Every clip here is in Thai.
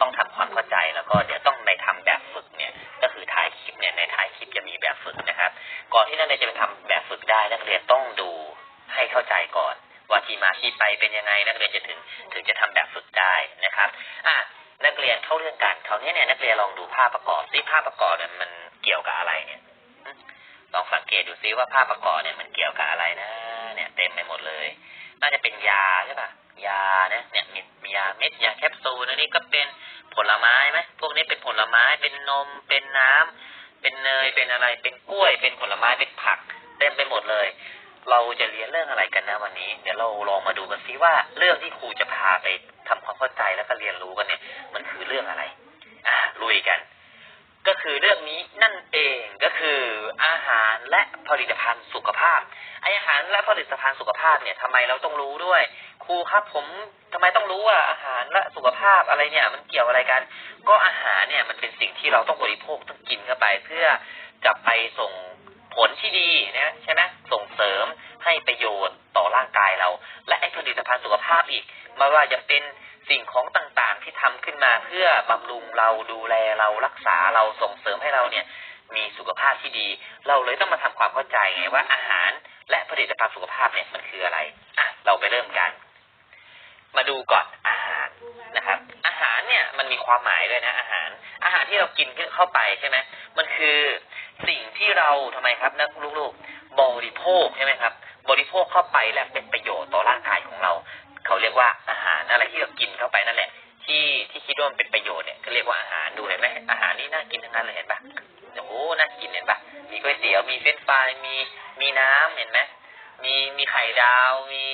ต้องทำความเข้าใจแล้วก็เดี๋ยวต้องในทำแบบฝึกเนี่ยก็คือท้ายคลิปเนี่ยในท้ายคลิปจะมีแบบฝึกนะครับ ก่อนที่นักเรียนจะไปทำแบบฝึกได้นักเรียนต้องดูให้เข้าใจก่อน ว่าที่มาที่ไปเป็นยังไงนักเรียนจะถึงถึงจะทำแบบฝึกได้นะครับอะนักเรียนเข้าเรื่องกันคราวนี้เนี่ยนักเรียนลองดูภาพประกอบซิภาพประกอบเนี่ยมันเกี่ยวกับอะไรเนี่ยลองสังเกตดูซิว่าภาพประกอบเนี่ยมันเกี่ยวกับอะไรนะ เนี่ยเต็มไปหมดเลย น่าจะเป็นยาใช่ปะยานะเนี่ยมีมียาเม็ดยาแคปซูลอันนี้ก็เป็น ผลไม้ไหมพวกนี้เป็นผลไม้เป็นนม เป็นน้ำเป็นเนยเป็นอะไร เป็นกล้วย เป็นผลไม้เป็นผักเต็มไปหมดเลย เราจะเรียนเรื่องอะไรกันนะวันนี้ เดี๋ยวเราลองมาดูกันซิว่า เรื่องที่ครูจะพาไปทำความเข้าใจแล้วก็เรียนรู้กันเนี่ยมันคือเรื่องอะไร อ่าลุยกัน ก็คือเรื่องนี้นั่นเองก็คืออาหารและผลิตภัณฑ์สุขภาพ ออาหารและผลิตภัณฑ์สุขภาพเนี่ยทำไมเราต้องรู้ด้วย ครูครับผมทำไมต้องรู้ว่าอาหารและสุขภาพอะไรเนี่ย มันเกี่ยวอะไรกัน ก็อาหารเนี่ยมันเป็นสิ่งที่เราต้องบริโภคต้องกินเข้าไป เพื่อจะไปส่งผลที่ดีนะใช่ไหมส่งเสริมให้ประโยชน์ต่อร่างกายเรา และไอผลิตภัณฑ์สุขภาพอีกไม่ว่าจะเป็นสิ่งของต่างๆที่ทำขึ้นมาเพื่อบำรุงเราดูแลเรารักษาเราส่งเสริมให้เราเนี่ย มีสุขภาพที่ดี เราเลยต้องมาทำความเข้าใจไงว่าอาหาร และผลิตภัณฑ์สุขภาพเนี่ยมันคืออะไรอะเราไปเริ่มกัน มาดูก่อนอาหารนะครับ อาหารเนี่ยมันมีความหมายด้วยนะอาหาร อาหารที่เรากินเข้าไปใช่ไหมมันคือสิ่งที่เราทำไมครับนักลูกๆบริโภคใช่ไหมครับ บริโภคเข้าไปและเป็นประโยชน์ต่อร่างกายของเรา เขาเรียกว่าอาหารอะไรที่เรากินเข้าไปนั่นแหละที่ที่คิดว่ามันเป็นประโยชน์เนี่ยก็เรียกว่าอาหารดูเห็นไหมอาหารนี่น่ากินทั้งนั้นเลยเห็นปะ น่ากินเห็นปะมีก๋วยเตี๋ยวมีเฟรนฟรายมีมีน้ำเห็นไหมมีมีไข่ดาวมี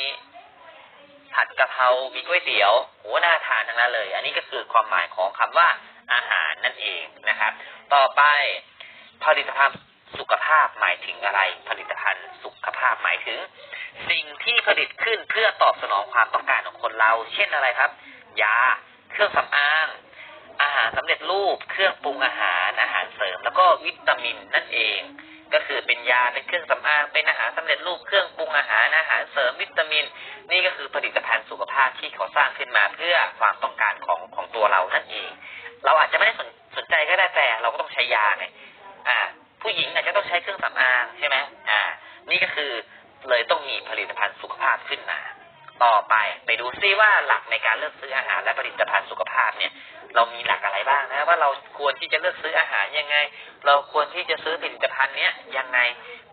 ผัดกะเพรามีก๋วยเตี๋ยวโหน่าทานทั้งนั้นเลย อันนี้ก็คือความหมายของคำว่าอาหารนั่นเองนะครับ ต่อไปผลิตภัณฑ์สุขภาพหมายถึงอะไร ผลิตภัณฑ์สุขภาพหมายถึง สิ่งที่ผลิตขึ้นเพื่อตอบสนองความต้องการของคนเรา เช่นอะไรครับ ยา เครื่องสำอาง อาหารสำเร็จรูป เครื่องปรุงอาหาร อาหารเสริม แล้วก็วิตามินนั่นเอง ก็คือเป็นยา เป็นเครื่องสำอาง เป็นอาหารสำเร็จรูป เครื่องปรุงอาหาร อาหารเสริม วิตามิน นี่ก็คือผลิตภัณฑ์สุขภาพที่เขาสร้างขึ้นมาเพื่อความต้องการของของตัวเรานั่นเอง เราอาจจะไม่ได้สนสนใจก็ได้แต่เราก็ต้องใช้ยาไง อ่า ผู้หญิงอาจจะต้องใช้เครื่องสำอางใช่ไหมอ่า นี่ก็คือเลยต้องมีผลิตภัณฑ์สุขภาพขึ้นมา ต่อไปไปดูซิว่าหลักในการเลือกซื้ออาหารและผลิตภัณฑ์สุขภาพเนี่ย เรามีหลักอะไรบ้างนะว่าเราควรที่จะเลือกซื้ออาหารยังไง เราควรที่จะซื้อผลิตภัณฑ์เนี้ยยังไง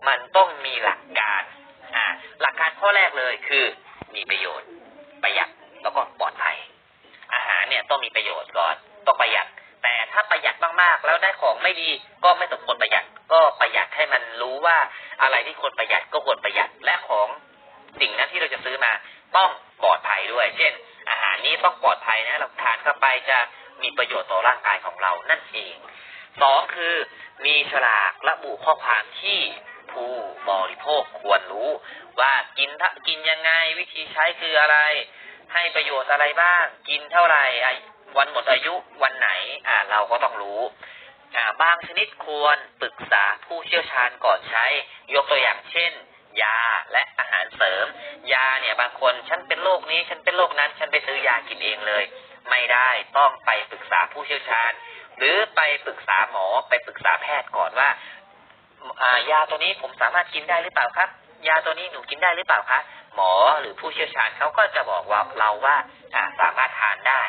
มันต้องมีหลักการอ่าหลักการข้อแรกเลยคือมีประโยชน์ ประหยัดแล้วก็ปลอดภัย อาหารเนี่ยต้องมีประโยชน์ก่อนต้องประหยัด แต่ถ้าประหยัดมากๆ แล้วได้ของไม่ดีก็ไม่สมควรประหยัด ก็ประหยัดให้มันรู้ว่าอะไรที่ควรประหยัดก็ควรประหยัดและของสิ่งนั้นที่เราจะซื้อมาต้องปลอดภัยด้วย เช่น อาหารนี้ต้องปลอดภัยนะเราทานเข้าไปจะ มีประโยชน์ต่อร่างกายของเรานั่นเองสองคือมีฉลากระบุข้อความที่ผู้บริโภคควรรู้ ว่ากินทะกินยังไงวิธีใช้คืออะไร ให้ประโยชน์อะไรบ้าง กินเท่าไหร่วันหมดอายุวันไหนอ่าเราก็ต้องรู้อ่าบางชนิดควรปรึกษาผู้เชี่ยวชาญก่อนใช้ ยกตัวอย่างเช่น ยาและอาหารเสริม ยาเนี่ยบางคนฉันเป็นโรคนี้ฉันเป็นโรคนั้น ฉันไปซื้อยากินเองเลย ไม่ได้ต้องไปปรึกษาผู้เชี่ยวชาญ หรือไปปรึกษาหมอไปปรึกษาแพทย์ก่อนว่าอยาตัวนี้ผมสามารถกินได้หรือเปล่าครับ ยาตัวนี้หนูกินได้หรือเปล่าคะหมอหรือผู้เชี่ยวชาญเขาก็จะบอกว่าเราว่าอ่าสามารถทานได้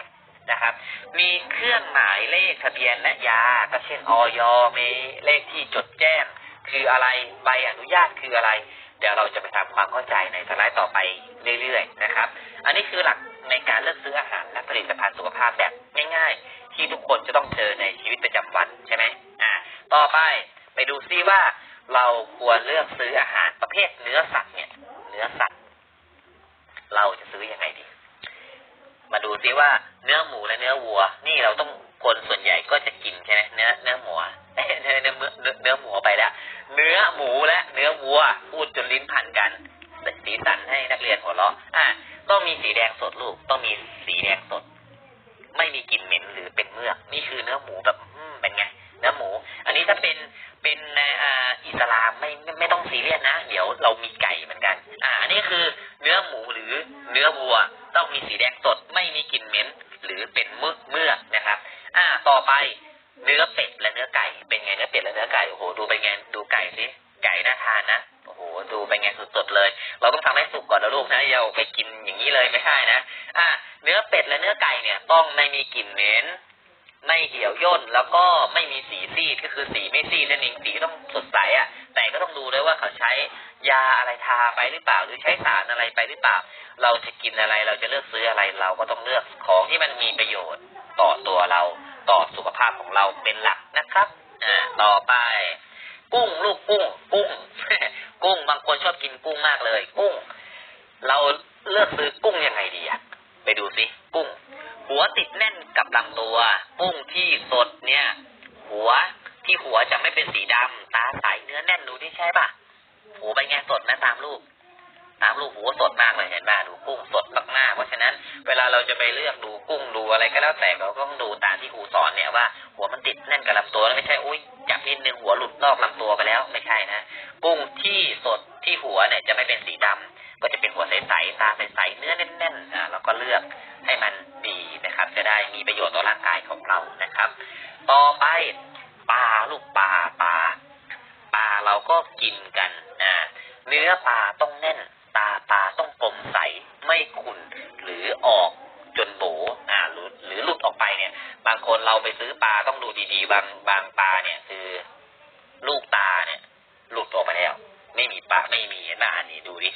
นะครับ มีเครื่องหมายเลขทะเบียนและยา ก็เช่นออยมีเลขที่จดแจ้ง คืออะไรใบอนุญาตคืออะไร เดี๋ยวเราจะไปทำความเข้าใจในสไลด์ต่อไปเรื่อยๆนะครับ อันนี้คือหลัก ในการเลือกซื้ออาหารและผลิตภัณฑ์สุขภาพแบบง่าย ๆ ที่ทุกคนจะต้องเจอในชีวิตประจำวันใช่ไหมอ่า ต่อไปไปดูซิว่าเราควรเลือกซื้ออาหารประเภทเนื้อสัตว์เนี่ย เนื้อสัตว์ เราจะซื้อยังไงดี มาดูซิว่าเนื้อหมูและเนื้อวัว นี่เราต้องคนส่วนใหญ่ก็จะกินใช่ไหมเนื้อเนื้อหมูเอ้ยเนื้อเนื้อเนื้อเนื้อหมูไปแล้วเนื้อหมูและเนื้อวัวพูดจนลิ้นพันกันสีสันให้นักเรียนหัวเราะอะ ต้องมีสีแดงสดลูก ต้องมีสีแดงสด ไม่มีกลิ่นเหม็นหรือเป็นเมือกนี่คือเนื้อหมูแบบเป็นไงเนื้อหมู อันนี้ถ้าเป็นเป็นอิสลามไม่ไม่ต้องซีเรียสนะ เดี๋ยวเรามีไก่เหมือนกัน อ่า อันนี้คือเนื้อหมูหรือเนื้อวัว ต้องมีสีแดงสด ไม่มีกลิ่นเหม็นหรือเป็นเมือกเมือกนะครับ อ่า ต่อไปเนื้อเป็ดและเนื้อไก่ เป็นไงเนื้อเป็ดและเนื้อไก่โอ้โหดูไปไงดูไก่สิไก่น่าทานนะโอ้โหดูไปไงสดๆเลย เราต้องทำให้สุกก่อนนะลูกนะเดี๋ยวไปกิน อย่างนี้เลยไม่ใช่นะอะเนื้อเป็ดและเนื้อไก่เนี่ยต้องไม่มีกลิ่นเหม็นไม่เหี่ยวย่นแล้วก็ไม่มีสีซีดก็คือสีไม่ซีดนั่นเองสีต้องสดใสอะ แต่ก็ต้องดูด้วยว่าเขาใช้ยาอะไรทาไปหรือเปล่า หรือใช้สารอะไรไปหรือเปล่า เราจะกินอะไรเราจะเลือกซื้ออะไรเราก็ต้องเลือกของที่มันมีประโยชน์ต่อตัวเราต่อสุขภาพของเราเป็นหลักนะครับอ่าต่อไป กุ้งลูกกุ้ง กุ้ง กุ้งบางคนชอบกินกุ้งมากเลย กุ้ง เรา เลือกซื้อกุ้งยังไงดีอะไปดูสิกุ้ง หัวติดแน่นกับลำตัว กุ้งที่สดเนี่ย หัวที่หัวจะไม่เป็นสีดำตาใสเนื้อแน่นดูที่ใช่ปะหัวไปไงสดนะตามรูปตามรูปหัวสดมากเลยเห็นป่ะดูกุ้งสดมากๆเพราะฉะนั้นเวลาเราจะไปเลือกดูกุ้งดูอะไรก็แล้วแต่เราก็ต้องดูตามที่ครูสอนเนี่ยว่า หัวมันติดแน่นกับลำตัวแล้วไม่ใช่อุ้ยจับนิดนึงหัวหลุดนอกลำตัวไปแล้วไม่ใช่นะกุ้งที่สดที่หัวเนี่ยจะไม่เป็นสีดำ บางบางปลาเนี่ยคือลูกตาเนี่ย หลุดออกมาแล้ว ไม่มีปลาไม่มีหนป่ะอันนี้ดูดิ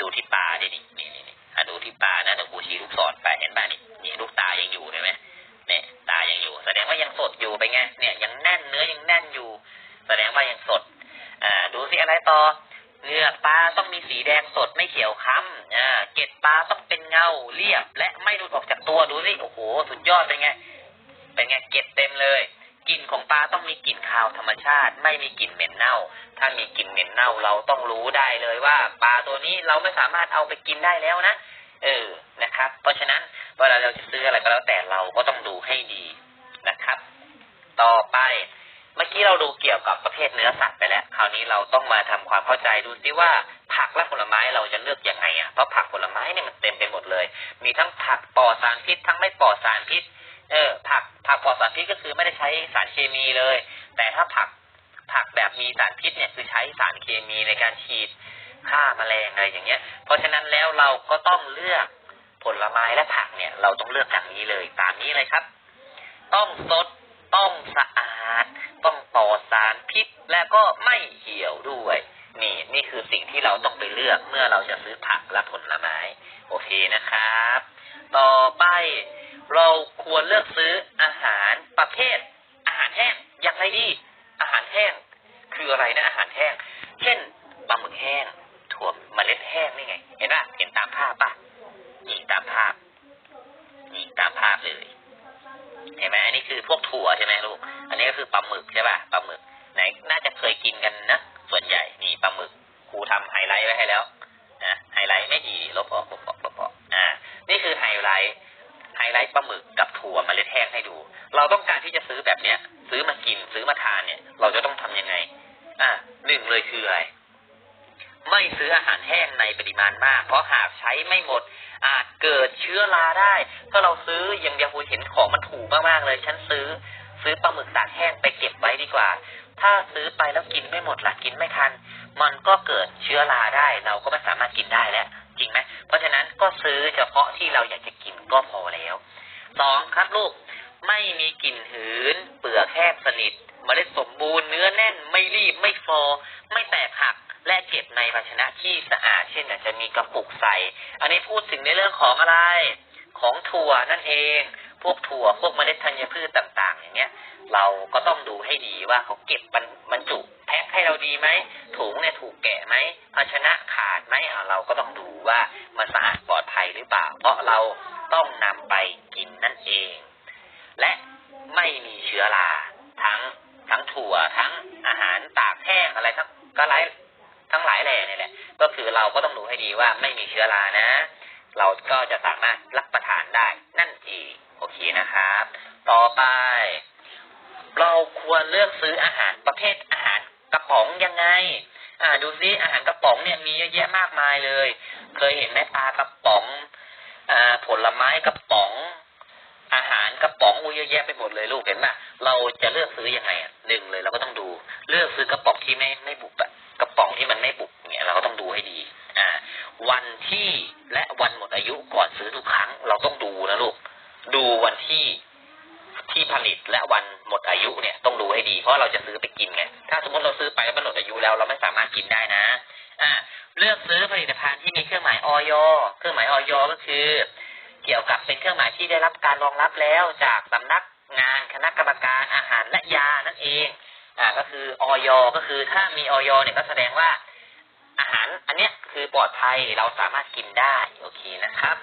ดูที่ปลาดินี่นี่นี่นี่อะดูที่ปลานะตะกูชี้ลูกศรไปเห็นป่ะนี่นี่ลูกตายังอยู่เห็นไหมเนี่ยตายังอยู่ แสดงว่ายังสดอยู่ไปไงเนี่ยยังแน่นเนื้อยังแน่นอยู่ แสดงว่ายังสด อ่า ดูสิอะไรต่อเหงือกปลาต้องมีสีแดงสดไม่เขียวค้ำอ่าเกล็ดปลาต้องเป็นเงาเรียบ และไม่หลุดออกจากตัวดูสิโอ้โหสุดยอดเป็นไง เป็นไงเกล็ดเต็มเลย กลิ่นของปลาต้องมีกลิ่นคาวธรรมชาติ ไม่มีกลิ่นเหม็นเน่า ถ้ามีกลิ่นเหม็นเน่าเราต้องรู้ได้เลยว่าปลาตัวนี้เราไม่สามารถเอาไปกินได้แล้วนะ เออนะครับ เพราะฉะนั้นเวลาเราจะซื้ออะไรก็แล้วแต่เราก็ต้องดูให้ดีนะครับ ต่อไปเมื่อกี้เราดูเกี่ยวกับประเภทเนื้อสัตว์ไปแล้ว คราวนี้เราต้องมาทำความเข้าใจดูซิว่าผักและผลไม้เราจะเลือกยังไงอะ เพราะผักผลไม้เนี่ยมันเต็มไปหมดเลย มีทั้งผักปลอดสารพิษทั้งไม่ปลอดสารพิษ เออผักผักปลอดสารพิษก็คือไม่ได้ใช้สารเคมีเลย แต่ถ้าผักผักแบบมีสารพิษเนี่ยคือใช้สารเคมีในการฉีดฆ่าแมลงอะไรอย่างเงี้ย เพราะฉะนั้นแล้วเราก็ต้องเลือกผลไม้และผักเนี่ย เราต้องเลือกอย่างนี้เลยตามนี้เลยครับ ต้องสดต้องสะอาด ต้องปลอดสารพิษและก็ไม่เหี่ยวด้วย นี่นี่คือสิ่งที่เราต้องไปเลือกเมื่อเราจะซื้อผักและผลไม้ โอเคนะครับ ต่อไป เราควรเลือกซื้ออาหารประเภท อาหารแห้งอย่างไรดีอาหารแห้ง คืออะไรนะอาหารแห้ง เช่นปลาหมึกแห้งถั่วเมล็ดแห้งนี่ไง เห็นป่ะเห็นตามภาพป่ะนี่ตามภาพ เนี่ย เราจะต้องทำยังไง อ่าหนึ่งเลยคืออะไร ไม่ซื้ออาหารแห้งในปริมาณมาก เพราะหากใช้ไม่หมด อาจเกิดเชื้อราได้ ถ้าเราซื้ออย่างเดียวเห็นของมันถูกมากๆเลย ฉันซื้อ ซื้อปลาหมึกตากแห้งไปเก็บไว้ดีกว่า ถ้าซื้อไปแล้วกินไม่หมดล่ะกินไม่ทัน มันก็เกิดเชื้อราได้ เราก็ไม่สามารถกินได้แล้ว จริงไหม เพราะฉะนั้นก็ซื้อเฉพาะที่เราอยากจะกินก็พอแล้วสองครับลูกไม่มีกลิ่นหืน เปลือกแห้งสนิท เมล็ดสมบูรณ์เนื้อแน่นไม่รีบไม่ฟอ ไม่แตกหักและเก็บในภาชนะที่สะอาด เช่นอาจจะมีกระปุกใส่ อันนี้พูดถึงในเรื่องของอะไร ของถั่วนั่นเอง พวกถั่วพวกเมล็ดธัญพืชต่างๆ อย่างเงี้ย เราก็ต้องดูให้ดีว่าเขาเก็บบรรบรรจุแพ็คให้เราดีไหมถุงเนี่ยถูกแกะไหมภาชนะขาดไหมเราก็ต้องดูว่ามันสะอาดปลอดภัยหรือเปล่า เพราะเราต้องนำไป ก็คือเราก็ต้องดูให้ดีว่าไม่มีเชื้อรานะ เราก็จะสามารถรับประทานได้นั่นเองโอเคนะครับ ต่อไป เราควรเลือกซื้ออาหารประเภทอาหารกระป๋องยังไง อ่าดูซิอาหารกระป๋องเนี่ยมีเยอะแยะมากมายเลย เคยเห็นไหมปลากระป๋องอ่าผลไม้กระป๋อง อาหารกระป๋องอุ้ยเยอะแยะไปหมดเลยลูกเห็นปะเราจะเลือกซื้อยังไงอะหนึ่งเลยเราก็ต้องดู เลือกซื้อกระป๋องที่ไม่ไม่บุบอะ ระป๋องที่มันไม่ปุบเนี่ยเราก็ต้องดูให้ดีอ่าวันที่และวันหมดอายุก่อนซื้อทุกครั้ง เราต้องดูนะลูกดูวันที่ที่ผลิตและวันหมดอายุเนี่ยต้องดูให้ดี เพราะเราจะซื้อไปกินไงถ้าสมมติเราซื้อไปแล้วมันหมดอายุแล้ว เราไม่สามารถกินได้นะ อ่า เลือกซื้อผลิตภัณฑ์ที่มีเครื่องหมายออยเครื่องหมายออยก็คือ เกี่ยวกับเป็นเครื่องหมายที่ได้รับการรองรับแล้วจากสำนักงานคณะกรรมการอาหารและยานั่นเอง อ่าก็คือออยก็คือถ้ามีออยเนี่ยก็แสดงว่าอาหารอันเนี้ยคือปลอดภัยเราสามารถกินได้โอเคนะครับ